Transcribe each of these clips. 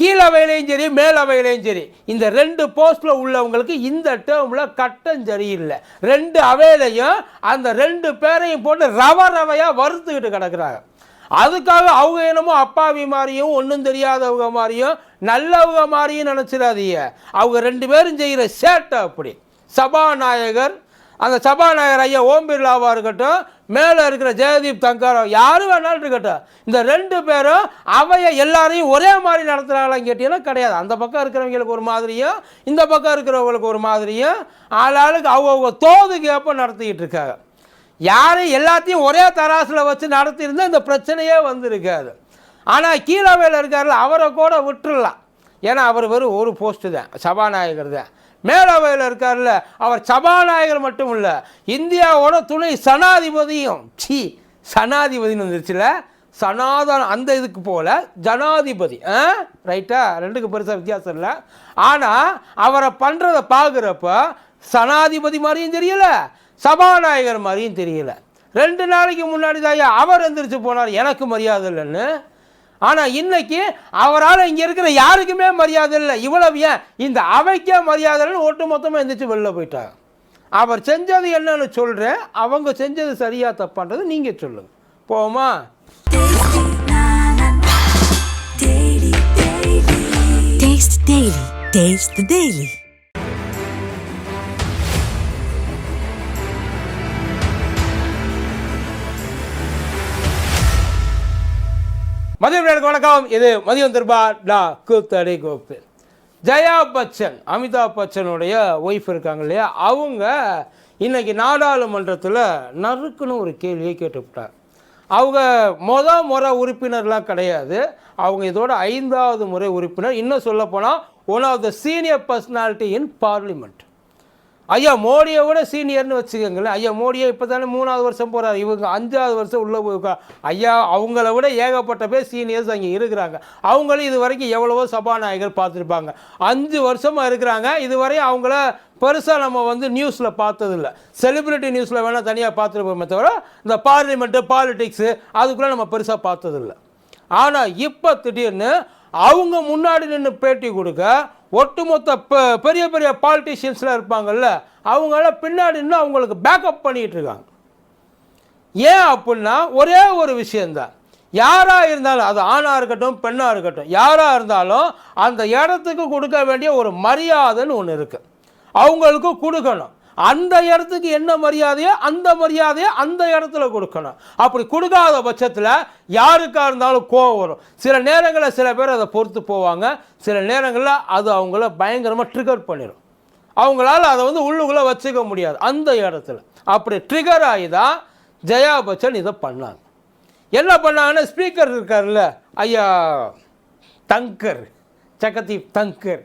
கீழவையிலையும் சரி மேலவையிலையும் சரி. இந்த ரெண்டு போஸ்ட்டில் உள்ளவங்களுக்கு இந்த டேர்மில் கட்டம் சரியில்லை. ரெண்டு அவையிலையும் அந்த ரெண்டு பேரையும் போட்டு ரவ ரவையாக வறுத்துக்கிட்டு கிடக்குறாங்க. அதுக்காக அவங்க என்னமோ அப்பாவி மாதிரியும் ஒன்றும் தெரியாதவங்க மாதிரியும் நல்லவங்க மாதிரியும் நினச்சிடாதீங்க. அவங்க ரெண்டு பேரும் செய்கிற சேட்டை அப்படி. சபாநாயகர் அந்த சபாநாயகர் ஐயா ஓம் பிர்லாவாக இருக்கட்டும் மேலே இருக்கிற ஜெயதீப் தங்கரோ யார் வேணாலும் இருக்கட்டும் இந்த ரெண்டு பேரும் அவையை எல்லாரையும் ஒரே மாதிரி நடத்துகிறாங்களான்னு கேட்டீங்கன்னா கிடையாது. அந்த பக்கம் இருக்கிறவங்களுக்கு ஒரு மாதிரியும் இந்த பக்கம் இருக்கிறவங்களுக்கு ஒரு மாதிரியும் ஆளாளுக்கு அவங்கவுங்க தோதுக்கு ஏற்ப நடத்திக்கிட்டு இருக்காங்க. யாரையும் எல்லாத்தையும் ஒரே தராசில் வச்சு நடத்தியிருந்தால் இந்த பிரச்சனையே வந்திருக்காது. ஆனால் கீழவையில் இருக்கார்ல அவரை கூட விட்டுடலாம் ஏன்னா அவர் வெறும் ஒரு போஸ்ட்டு தான் சபாநாயகர் தான். மேலவையில் இருக்கார்ல அவர் சபாநாயகர் மட்டும் இல்லை இந்தியாவோட துணை சனாதிபதியும். சி சனாதிபதினு வந்துருச்சுல சனாதன அந்த இதுக்கு போல ஜனாதிபதி ஆ? ரைட்டா ரெண்டுக்கு பெருசாக வித்தியாசம் இல்லை. ஆனால் அவரை பண்ணுறதை பார்க்குறப்ப சனாதிபதி மாதிரியும் தெரியல சபாநாயகர் மாதிரியும் தெரியல. ரெண்டு நாளைக்கு முன்னாடி தான் அவர் எந்திரிச்சு போனார் எனக்கு மரியாதை இல்லைன்னு. ஆனால் இன்னைக்கு அவரால் இங்கே இருக்கிற யாருக்குமே மரியாதை இல்லை. இவ்வளவு ஏன்? இந்த அவைக்கே மரியாதை இல்லைன்னு ஒட்டு மொத்தமாக எந்திரிச்சு வெளில போயிட்டாங்க. அவர் செஞ்சது என்னன்னு சொல்கிறேன் அவங்க செஞ்சது சரியா தப்பான்றது நீங்கள் சொல்லுங்கள் போமா டேஸ்ட் டெய்லி Taste மதியம் வணக்கம். இது மதியம் திருபா டா கூத்தடி கோப்பு. ஜெயா பச்சன் அமிதாப் பச்சனுடைய ஒய்ஃப் இருக்காங்க இல்லையா? அவங்க இன்னைக்கு நாடாளுமன்றத்தில் நறுக்குன்னு ஒரு கேள்வியை கேட்டுவிட்டார் அவங்க மொத முறை உறுப்பினர்லாம் கிடையாது. அவங்க இதோட ஐந்தாவது முறை உறுப்பினர். இன்னும் சொல்லப்போனால் one of the senior personality in parliament ஐயா மோடியை விட சீனியர்னு வச்சுக்கோங்களேன். ஐயா மோடியை இப்போ தானே மூணாவது வருஷம் போகிறார் இவங்க அஞ்சாவது வருஷம் உள்ளே போயிருக்கா ஐயா அவங்கள விட ஏகப்பட்ட பேர் சீனியர்ஸ் அங்கே இருக்கிறாங்க. அவங்களும் இது வரைக்கும் எவ்வளவோ சபாநாயகர் பார்த்துருப்பாங்க. அஞ்சு வருஷமாக இருக்கிறாங்க. இதுவரையும் அவங்கள பெருசாக நம்ம வந்து நியூஸில் பார்த்ததில்ல. செலிபிரிட்டி நியூஸில் வேணால் தனியாக பார்த்துருப்போமே தவிர இந்த பார்லிமெண்ட்டு பாலிடிக்ஸு அதுக்குள்ளே நம்ம பெருசாக பார்த்ததில்ல. ஆனால் இப்போ திடீர்னு அவங்க முன்னாடி நின்று பேட்டி கொடுக்க ஒட்டுமொத்த பெரிய பெரிய பாலிட்டிஷியன்ஸ்லாம் இருப்பாங்கல்ல அவங்களாம் பின்னாடி நின்று அவங்களுக்கு பேக்கப் பண்ணிகிட்டு இருக்காங்க. ஏன் அப்படின்னா ஒரே ஒரு விஷயந்தான் யாராக இருந்தாலும் அது ஆணாக இருக்கட்டும் பெண்ணாக இருக்கட்டும் யாராக இருந்தாலும் அந்த இடத்துக்கு கொடுக்க வேண்டிய ஒரு மரியாதைன்னு ஒன்று இருக்குது அவங்களுக்கு கொடுக்கணும். அந்த இடத்துக்கு என்ன மரியாதையோ அந்த மரியாதையை அந்த இடத்துல கொடுக்கணும். அப்படி கொடுக்காத பட்சத்தில் யாருக்காக இருந்தாலும் கோவம் வரும். சில நேரங்களில் சில பேர் அதை பொறுத்து போவாங்க. சில நேரங்களில் அது அவங்கள பயங்கரமாக ட்ரிகர் பண்ணிடும் அவங்களால அதை வந்து உள்ளுக்குள்ளே வச்சுக்க முடியாது. அந்த இடத்துல. அப்படி ட்ரிகர் ஆகி தான் ஜெயா பச்சன் இதை பண்ணாங்க. என்ன பண்ணாங்கன்னா ஸ்பீக்கர் இருக்கார்ல ஐயா தங்கர் ஜெகதீப் தங்கர்.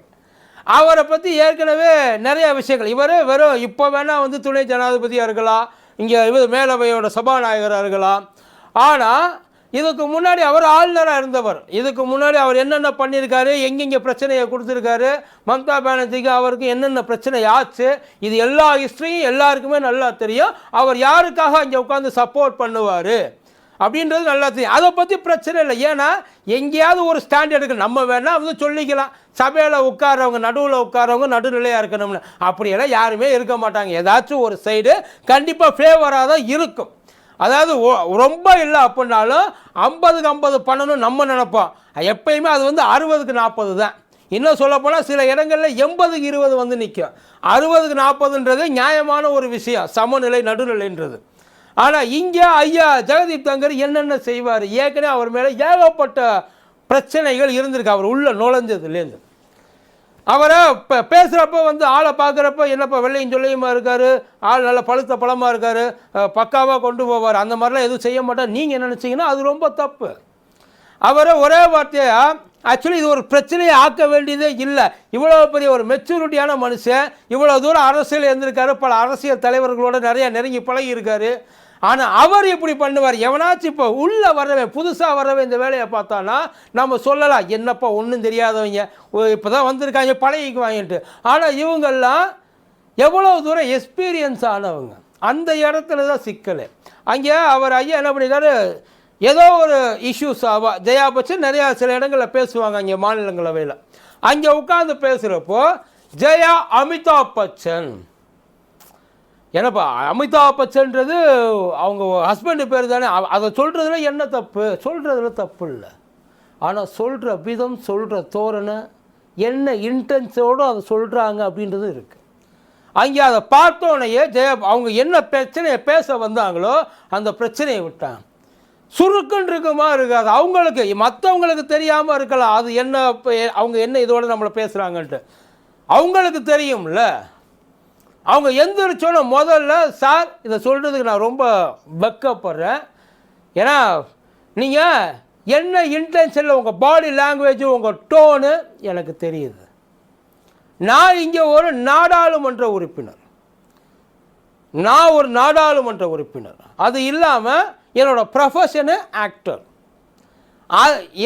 அவரை பற்றி ஏற்கனவே நிறைய விஷயங்கள். இவர் வெறும் இப்போ வேணால் வந்து துணை ஜனாதிபதியாக இருக்கலாம். இங்கே இவர் மேலவையோட சபாநாயகராக இருக்கலாம். ஆனால் இதுக்கு முன்னாடி அவர் ஆளுநராக இருந்தவர். இதுக்கு முன்னாடி அவர் என்னென்ன பண்ணியிருக்காரு எங்கெங்கே பிரச்சனையை கொடுத்துருக்காரு மம்தா பானர்ஜிக்கு அவருக்கு என்னென்ன பிரச்சனை ஆச்சு இது எல்லா ஹிஸ்ட்ரியும் எல்லாருக்குமே நல்லா தெரியும். அவர் யாருக்காக அங்கே உட்காந்து சப்போர்ட் பண்ணுவார்? அப்படின்றது நல்லா தெரியும். அதை பற்றி பிரச்சனை இல்லை. ஏன்னா எங்கேயாவது ஒரு ஸ்டாண்ட் எடுக்க நம்ம வேணால் வந்து சொல்லிக்கலாம். சபையில் உட்காரவங்க நடுவில் உட்காரவங்க நடுநிலையாக இருக்கணும்னு. அப்படியெல்லாம் யாருமே இருக்க மாட்டாங்க. ஏதாச்சும் ஒரு சைடு கண்டிப்பாக ஃபேவராக தான் இருக்கும். அதாவது ரொம்ப இல்லை அப்படின்னாலும் ஐம்பதுக்கு ஐம்பது பண்ணணும் நம்ம நினைப்போம். எப்பயுமே அது வந்து அறுபதுக்கு நாற்பது தான். இன்னும் சொல்லப்போனால் சில இடங்களில் எண்பதுக்கு இருபது வந்து நிற்கும் அறுபதுக்கு நாற்பதுன்றது நியாயமான ஒரு விஷயம். சமநிலை நடுநிலைன்றது. ஆனால் இங்கே ஐயா ஜெகதீப் தங்கர் என்னென்ன செய்வார்? ஏற்கனவே அவர் மேலே ஏகப்பட்ட பிரச்சனைகள் இருந்திருக்கு. அவர் உள்ளே நுழைஞ்சதுலேருந்து அவரை இப்போ பேசுகிறப்ப வந்து ஆளை பார்க்குறப்ப என்னப்பா வெள்ளையும் சொல்லியுமா இருக்கார்? ஆள் நல்ல பழுத்த பழமாக இருக்கார். பக்காவாக கொண்டு போவார். அந்த மாதிரிலாம் எதுவும் செய்ய மாட்டார். நீங்கள் என்ன நினச்சிங்கன்னா அது ரொம்ப தப்பு. அவரை ஒரே வார்த்தையாக ஆக்சுவலி இது ஒரு பிரச்சனையை ஆக்க வேண்டியதே இல்லை. இவ்வளோ பெரிய ஒரு மெச்சூரிட்டியான மனுஷன். இவ்வளோ தூரம் அரசியல் இருந்திருக்காரு. பல அரசியல் தலைவர்களோட நிறைய நெருங்கி பழகி இருக்காரு. ஆனால் அவர் இப்படி பண்ணுவார். எவனாச்சும் இப்போ உள்ளே வரவன் புதுசாக வரவன் இந்த வேலையை பார்த்தானா நம்ம சொல்லலாம் என்னப்பா ஒன்றும் தெரியாதவங்க. இப்போ தான் வந்திருக்காங்க பழகிக்குவாங்கன்ட்டு ஆனால் இவங்கெல்லாம் எவ்வளோ தூரம் எக்ஸ்பீரியன்ஸ் ஆனவங்க. அந்த இடத்துல தான் சிக்கல். அங்கே அவர் ஐயா என்ன பண்ணியிருக்காரு ஏதோ ஒரு இஷ்யூஸ் ஆவா ஜெயா பச்சன் நிறையா சில இடங்களில் பேசுவாங்க அங்கே மாநிலங்களவையில். அங்கே உட்காந்து பேசுகிறப்போ ஜெயா அமிதாப் பச்சன். ஏன்னாப்பா அமிதாப் பச்சன்றது அவங்க ஹஸ்பண்டு பேர் தானே அதை சொல்கிறதுல என்ன தப்பு? சொல்கிறதுல தப்பு இல்லை. ஆனால் சொல்கிற விதம் சொல்கிற தோரணை என்ன இன்டென்ஸோடு அதை சொல்கிறாங்க அப்படின்றது இருக்குது அங்கே அதை பார்த்தோன்னையே ஜெய அவங்க என்ன பிரச்சனையை பேச வந்தாங்களோ அந்த பிரச்சனையை விட்டாங்க. சுருக்குன்னு இருக்குமா இருக்காது. அவங்களுக்கு மற்றவங்களுக்கு தெரியாமல் இருக்கலாம். அது என்ன அவங்க என்ன இதோடு நம்மளை பேசுகிறாங்கன்ட்டு அவங்களுக்கு தெரியும்ல. அவங்க எந்திரிச்சோன்னே முதல்ல சார் இதை சொல்கிறதுக்கு நான் ரொம்ப வெக்கப்படுறேன். ஏன்னா நீங்கள் என்ன இன்டென்ஷனில் உங்கள் பாடி லாங்குவேஜ் உங்கள் டோனு எனக்கு தெரியுது. நான் இங்கே ஒரு நாடாளுமன்ற உறுப்பினர். நான் ஒரு நாடாளுமன்ற உறுப்பினர். அது இல்லாமல் என்னோடய ப்ரொஃபஷனு ஆக்டர்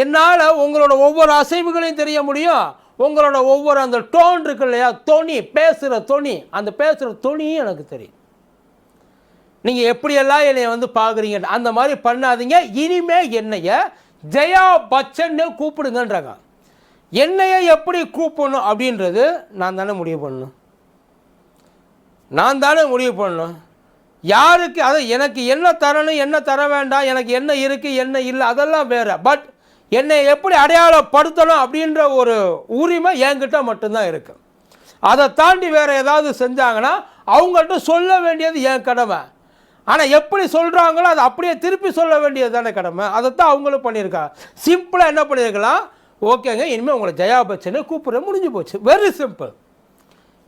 என்னால் உங்களோட ஒவ்வொரு அசைவுகளையும் தெரிய முடியும். உங்களோட ஒவ்வொரு அந்த டோன் இருக்கு இல்லையா? தொனி பேசுகிற தொனி. அந்த பேசுகிற தொனியும் எனக்கு தெரியும். நீங்கள் எப்படியெல்லாம் என்னை வந்து பார்க்குறீங்க? அந்த மாதிரி பண்ணாதீங்க. இனிமே என்னைய ஜெயா பச்சன்னு கூப்பிடுங்கன்றாங்க. என்னைய எப்படி கூப்பிடணும் அப்படின்றது நான் தானே முடிவு பண்ணணும். நான் தானே முடிவு பண்ணணும். யாருக்கு அது எனக்கு என்ன தரணும் என்ன தர வேண்டாம் எனக்கு என்ன இருக்குது என்ன இல்லை அதெல்லாம் வேறு. பட் என்னை எப்படி அடையாளப்படுத்தணும் அப்படின்ற ஒரு உரிமை என்கிட்ட மட்டும்தான் இருக்குது அதை தாண்டி வேறு ஏதாவது செஞ்சாங்கன்னா அவங்கள்ட்ட சொல்ல வேண்டியது என் கடமை. ஆனால் எப்படி சொல்கிறாங்களோ அதை அப்படியே திருப்பி சொல்ல வேண்டியது தானே கடமை. அதைத்தான் அவங்களும் பண்ணியிருக்காங்க. சிம்பிளாக என்ன பண்ணியிருக்கலாம்? ஓகேங்க இனிமேல் உங்களை ஜெயா பச்சனை கூப்பிட முடிஞ்சு போச்சு. வெரி சிம்பிள்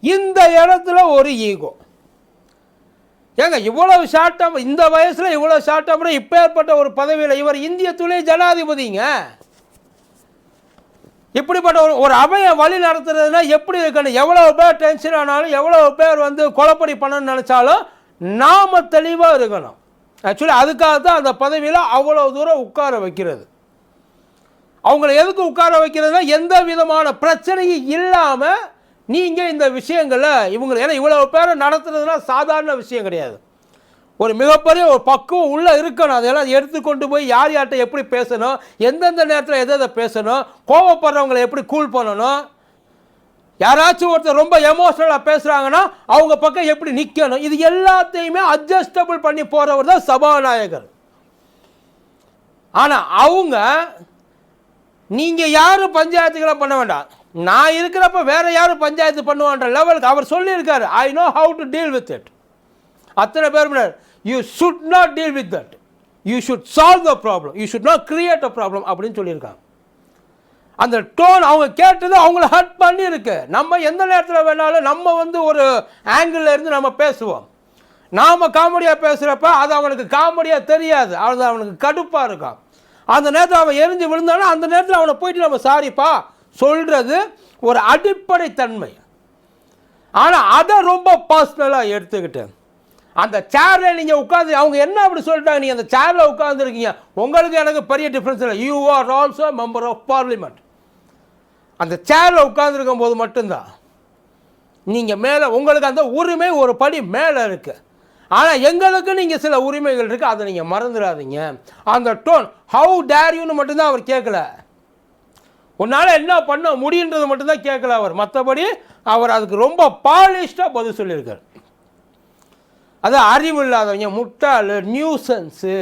இந்த இடத்துல ஒரு ஈகோ ஏங்க இவ்வளவு ஷார்ட்டம் இந்த வயசில் இவ்வளோ ஷார்ட்டாக இப்போ ஏற்பட்ட ஒரு பதவியில் இவர் இந்திய துணை ஜனாதிபதிங்க. இப்படிப்பட்ட ஒரு ஒரு அவையை வழி நடத்துறதுனா எப்படி இருக்கணும்? எவ்வளோ பேர் டென்ஷன் ஆனாலும் எவ்வளோ பேர் வந்து கொலப்படி பண்ணணும்னு நினச்சாலும் நாம தெளிவாக இருக்கணும். ஆக்சுவலி அதுக்காக தான் அந்த பதவியில் அவ்வளோ தூரம் உட்கார வைக்கிறது. அவங்கள எதுக்கு உட்கார வைக்கிறதுனா எந்த விதமான பிரச்சனையும் இல்லாமல் நீங்கள் இந்த விஷயங்களை இவங்க ஏன்னா இவ்வளோ பேரை நடத்துறதுனா சாதாரண விஷயம் கிடையாது. ஒரு மிகப்பெரிய ஒரு பக்குவம் உள்ளே இருக்கணும். அதெல்லாம் எடுத்துக்கொண்டு போய் யார் யார்கிட்ட எப்படி பேசணும் எந்தெந்த நேரத்தில் எதை எதை பேசணும் கோவப்படுறவங்களை எப்படி கூல் பண்ணணும் யாராச்சும் ஒருத்தர் ரொம்ப எமோஷனலாக பேசுகிறாங்கன்னா அவங்க பக்கம் எப்படி நிற்கணும் இது எல்லாத்தையுமே அட்ஜஸ்டபிள் பண்ணி போகிறவர் தான் சபாநாயகர். ஆனால் அவங்க நீங்கள் யாரும் பஞ்சாயத்துக்கெல்லாம் பண்ண வேண்டாம். நான் இருக்கிறப்ப வேற யாரும் பஞ்சாயத்து பண்ணுவான்ற லெவலுக்கு அவர் சொல்லியிருக்காரு. I know how to deal with it அத்தனை பேர் you should not deal with that you should solve the problem you should not create a problem அப்படின்னு சொல்லியிருக்காங்க. அந்த டோன் அவங்க கேட்டது அவங்கள ஹர்ட் பண்ணியிருக்கு. நம்ம எந்த நேரத்தில் வேணாலும் நம்ம வந்து ஒரு ஆங்கிளில் இருந்து நம்ம பேசுவோம். நாம் காமெடியாக பேசுகிறப்ப அது அவனுக்கு காமெடியாக தெரியாது. அது அவனுக்கு கடுப்பாக இருக்கும். அந்த நேரத்தில் அவன் எரிஞ்சு விழுந்தானா அந்த நேரத்தில் அவனை போயிட்டு நம்ம சாரிப்பா சொல்கிறது ஒரு அடிப்படை தன்மை. ஆனால் அதை ரொம்ப பர்சனலாக எடுத்துக்கிட்டு அந்த சேரில் நீங்கள் உட்காந்து அவங்க என்ன அப்படி சொல்லிட்டாங்க? நீங்கள் அந்த சேரில் உட்காந்துருக்கீங்க உங்களுக்கு எனக்கு பெரிய டிஃப்ரென்ஸ் இல்லை. You are also member of parliament அந்த சேரில் உட்காந்துருக்கும் போது மட்டும்தான் நீங்கள் மேலே உங்களுக்கு அந்த உரிமை ஒரு படி மேலே இருக்குது ஆனால் எங்களுக்கு நீங்கள் சில உரிமைகள் இருக்குது அதை நீங்கள் மறந்துடாதீங்க. அந்த டோன் ஹவு டேர் யூன்னு மட்டும்தான் அவர் கேட்கல. உன்னால் என்ன பண்ண முடியுன்றது மட்டும்தான் கேட்கல அவர். மற்றபடி அவர் அதுக்கு ரொம்ப பாலிஷ்டாக பதில் சொல்லியிருக்கார். அது அறிவு இல்லாதவங்க முட்டாள் நியூசன்ஸு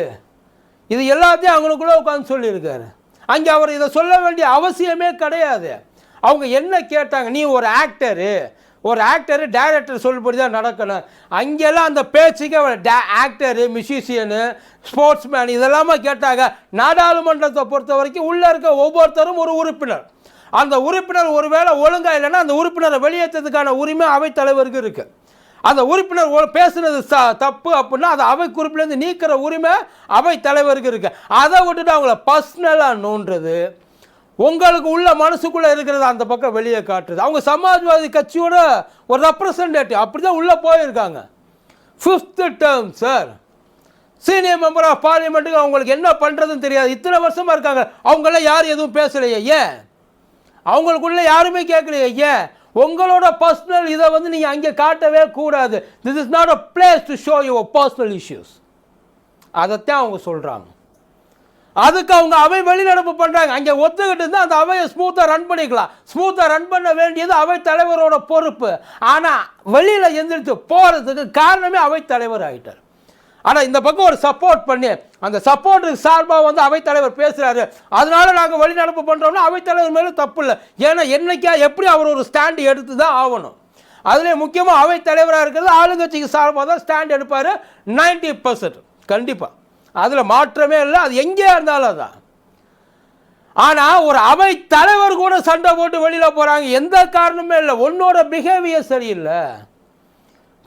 இது எல்லாத்தையும் அவங்களுக்குள்ளே உட்காந்து சொல்லியிருக்காரு. அங்கே அவர் இதை சொல்ல வேண்டிய அவசியமே கிடையாது. அவங்க என்ன கேட்டாங்க? நீ ஒரு ஆக்டரு ஒரு ஆக்டரு டைரக்டர் சொல்படி தான் நடக்கணும். அங்கெல்லாம் அந்த பேச்சுக்கே டே ஆக்டரு மியூசிஷியனு ஸ்போர்ட்ஸ்மேன் இதெல்லாமே கேட்டாங்க. நாடாளுமன்றத்தை பொறுத்த வரைக்கும் உள்ளே இருக்க ஒவ்வொருத்தரும் ஒரு உறுப்பினர். அந்த உறுப்பினர் ஒருவேளை ஒழுங்காக இல்லைன்னா அந்த உறுப்பினரை வெளியேற்றதுக்கான உரிமை அவைத்தலைவருக்கு இருக்குது அந்த உறுப்பினர் பேசுனது ச தப்பு அப்படின்னா அதை அவை குறிப்பிலேருந்து நீக்கிற உரிமை அவை தலைவருக்கு இருக்குது அதை விட்டுட்டு அவங்கள பர்சனலாக நோன்றது உங்களுக்கு உள்ள மனசுக்குள்ளே இருக்கிறத அந்த பக்கம் வெளியே காட்டுறது. அவங்க சமாஜ்வாதி கட்சியோட ஒரு ரெப்ரசன்டேட்டிவ் அப்படி தான் உள்ளே போயிருக்காங்க. Fifth term sir senior member of பார்லிமெண்ட்டுக்கு அவங்களுக்கு என்ன பண்ணுறதுன்னு தெரியாது. இத்தனை வருஷமாக இருக்காங்க. அவங்களாம் யாரும் எதுவும் பேசலையே ஏன்? அவங்களுக்குள்ளே யாருமே கேட்கலையே ஏன்? உங்களோட பர்சனல் இதை வந்து நீங்கள் அங்கே காட்டவே கூடாது. This is not a place to show your personal issues அதைத்தான் அவங்க சொல்கிறாங்க அதுக்கு அவங்க அவை வெளிநடப்பு பண்ணுறாங்க அங்கே ஒத்துக்கிட்டு இருந்தால் அந்த அவையை ஸ்மூத்தாக ரன் பண்ணிக்கலாம். ஸ்மூத்தாக ரன் பண்ண வேண்டியது அவை தலைவரோட பொறுப்பு. ஆனால் வெளியில் எந்திரிச்சு போகிறதுக்கு காரணமே அவை தலைவர் ஆகிட்டார் ஆனால் இந்த பக்கம் ஒரு சப்போர்ட் பண்ணி அந்த சப்போர்ட்டுக்கு சார்பாக வந்து அவைத்தலைவர் பேசுகிறாரு அதனால நாங்கள் வெளிநடப்பு பண்ணுறோம்னா அவைத்தலைவர் மேலே தப்பு இல்லை. ஏன்னா என்னைக்கா எப்படி அவர் ஒரு ஸ்டாண்டு எடுத்து தான் ஆகணும். அதுலேயே முக்கியமாக அவைத்தலைவராக இருக்கிறது ஆளுங்கட்சிக்கு சார்பாக தான் ஸ்டாண்ட் எடுப்பார். 90% பர்சன்ட் கண்டிப்பாக அதில் மாற்றமே இல்லை. அது எங்கேயா இருந்தாலும் அதான். ஆனால் ஒரு அவை தலைவர் கூட சண்டை போட்டு வெளியில் போகிறாங்க எந்த காரணமே இல்லை. உன்னோட பிஹேவியர் சரியில்லை.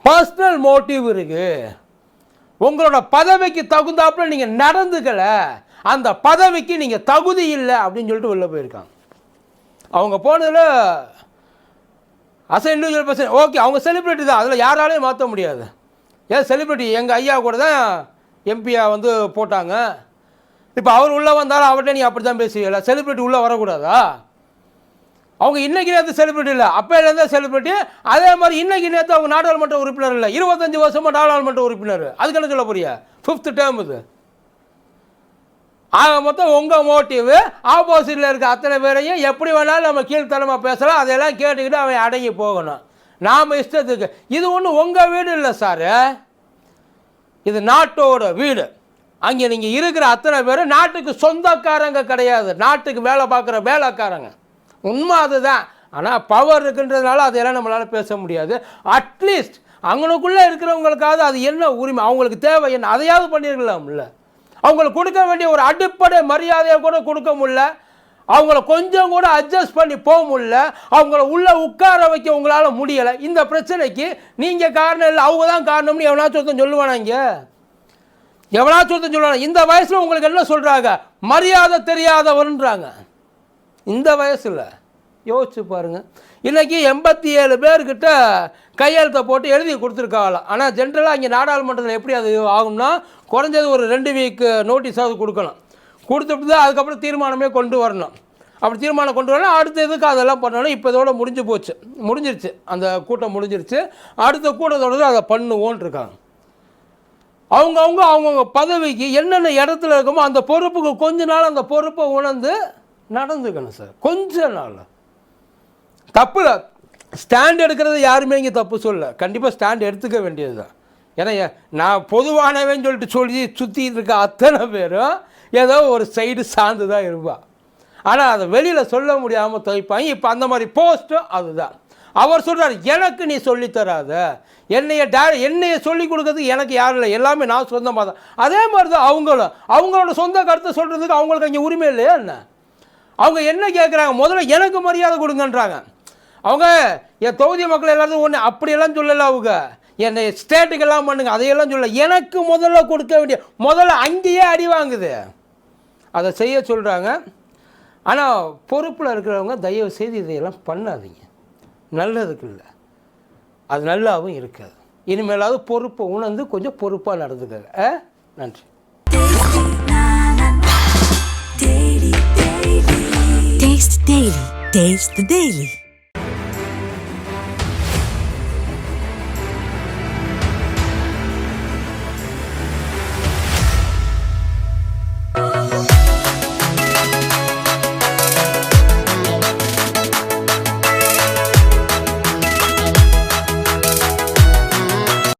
பர்சனல் மோட்டிவ் இருக்குது உங்களோட பதவிக்கு தகுந்தாப்புல நீங்கள் நடந்துக்கலை. அந்த பதவிக்கு நீங்கள் தகுதி இல்லை அப்படின்னு சொல்லிட்டு உள்ளே போயிருக்காங்க. அவங்க போனதில் அசை இண்டிவிஜுவல் பர்சன் ஓகே அவங்க செலிப்ரிட்டி தான். அதில் யாராலையும் மாற்ற முடியாது. ஏன் செலிப்ரிட்டி எங்கள் ஐயா கூட தான் எம்பியாக வந்து போட்டாங்க. இப்போ அவர் உள்ளே வந்தாலும் அவர்கிட்ட நீ அப்படி தான் பேசுவீங்களா? செலிப்ரிட்டி உள்ளே வரக்கூடாதா? அவங்க இன்னைக்கு நேற்று செலிப்ரிட்டி இல்லை. அப்போலேருந்தே செலிப்ரிட்டி அதே மாதிரி இன்னைக்கு நேற்று அவங்க நாடாளுமன்ற உறுப்பினர் இல்லை. இருபத்தஞ்சி வருஷமாக நாடாளுமன்ற உறுப்பினர். அதுக்கு என்ன சொல்ல போறியா ஃபிஃப்த் டேர்ம் இது. ஆக மொத்தம் உங்கள் மோட்டிவ் ஆப்போசிட்டில் இருக்க அத்தனை பேரையும் எப்படி வேணாலும் நம்ம கீழ்த்தனமாக பேசலாம். அதையெல்லாம் கேட்டுக்கிட்டு அவன் அடங்கி போகணும். நாம் இஷ்டத்துக்கு. இது ஒன்றும் உங்கள் வீடு இல்லை சார். இது நாட்டோட வீடு. அங்கே நீங்கள் இருக்கிற அத்தனை பேர் நாட்டுக்கு சொந்தக்காரங்க கிடையாது. நாட்டுக்கு வேலை பார்க்குற வேலைக்காரங்க. உண்மை அதுதான். ஆனால் பவர் இருக்குன்றதுனால அதையெல்லாம் நம்மளால் பேச முடியாது. அட்லீஸ்ட் அவங்களுக்குள்ளே இருக்கிறவங்களுக்காவது அது என்ன உரிமை? அவங்களுக்கு தேவை என்ன? அதையாவது பண்ணியிருக்கலாம்ல அவங்களுக்கு கொடுக்க வேண்டிய ஒரு அடிப்படை மரியாதையை கூட கொடுக்க முடியல. அவங்கள கொஞ்சம் கூட அட்ஜஸ்ட் பண்ணி போக முடியல. அவங்கள உள்ளே உட்கார வைக்க உங்களால் முடியலை. இந்த பிரச்சனைக்கு நீங்கள் காரணம் இல்லை அவங்க தான் காரணம்னு எவனாச்சும் ஒருத்தன் சொல்லுவானா இங்கே? எவனாச்சும் ஒருத்தன் சொல்லுவாங்க இந்த வயசில் உங்களுக்கு என்ன சொல்கிறாங்க மரியாதை தெரியாதவருன்றாங்க. இந்த வயசில். யோசிச்சு பாருங்க. இன்றைக்கி எண்பத்தி ஏழு பேர்கிட்ட கையெழுத்தை போட்டு எழுதி கொடுத்துருக்காங்களாம். ஆனால் ஜென்ரலாக இங்கே நாடாளுமன்றத்தில் எப்படி அது ஆகும்னா குறைஞ்சது ஒரு ரெண்டு வீக் நோட்டீஸாவது கொடுக்கணும். கொடுத்துட்டு தான் அதுக்கப்புறம் தீர்மானமே கொண்டு வரணும். அப்படி தீர்மானம் கொண்டு வரணும். அடுத்த இதுக்கு அதெல்லாம் பண்ணணும்? இப்போ இதோட முடிஞ்சு போச்சு. முடிஞ்சிருச்சு. அந்த கூட்டம் முடிஞ்சிருச்சு. அடுத்த கூட்டத்தோட அதை பண்ணுவோன் இருக்காங்க. அவங்கவுங்க அவங்கவுங்க பதவிக்கு என்னென்ன இடத்துல இருக்குமோ அந்த பொறுப்புக்கு கொஞ்ச நாள் அந்த பொறுப்பை உணர்ந்து நடந்துக்கணும் சார். கொஞ்ச நாள். தப்பு ஸ்டாண்ட் எடுக்கிறது யாருமே இங்கே தப்பு சொல்ல கண்டிப்பாக ஸ்டாண்ட் எடுத்துக்க வேண்டியது தான் ஏன்னா நான் பொதுவானவன் சொல்லிட்டு சொல்லி சுற்றிட்டு இருக்க அத்தனை பேரும் ஏதோ ஒரு சைடு சார்ந்து தான் இருப்பாள் ஆனால் அதை வெளியில் சொல்ல முடியாமல் துவைப்பாங்க இப்போ அந்த மாதிரி போஸ்ட்டும் அதுதான். அவர் சொல்கிறார் எனக்கு நீ சொல்லித்தராத என்னைய டே என்னைய சொல்லி கொடுக்கறதுக்கு எனக்கு யாரும் இல்லை. எல்லாமே நான் சொந்தமாக தான். அதே மாதிரி தான் அவங்களும். அவங்களோட சொந்த கருத்தை சொல்கிறதுக்கு அவங்களுக்கு அங்கே உரிமை இல்லையா என்ன? அவங்க என்ன கேட்குறாங்க முதல்ல எனக்கு மரியாதை கொடுங்கன்றாங்க. அவங்க என் தொகுதி மக்கள் எல்லாத்தையும் ஒன்று அப்படியெல்லாம் சொல்லலை அவங்க. என்னை ஸ்டேட்டுக்கெல்லாம் பண்ணுங்க. அதையெல்லாம் சொல்ல எனக்கு முதல்ல கொடுக்க வேண்டிய முதல்ல அங்கேயே அடி வாங்குது. அதை செய்ய சொல்கிறாங்க ஆனால் பொறுப்பில் இருக்கிறவங்க தயவு செய்து இதையெல்லாம் பண்ணாதீங்க நல்லதுக்கு இல்லை அது நல்லாவும் இருக்காது இனிமேலாவது பொறுப்பை உணர்ந்து கொஞ்சம் பொறுப்பாக நடந்துக்கங்க ஆ? நன்றி Taste Daily. Taste the Daily.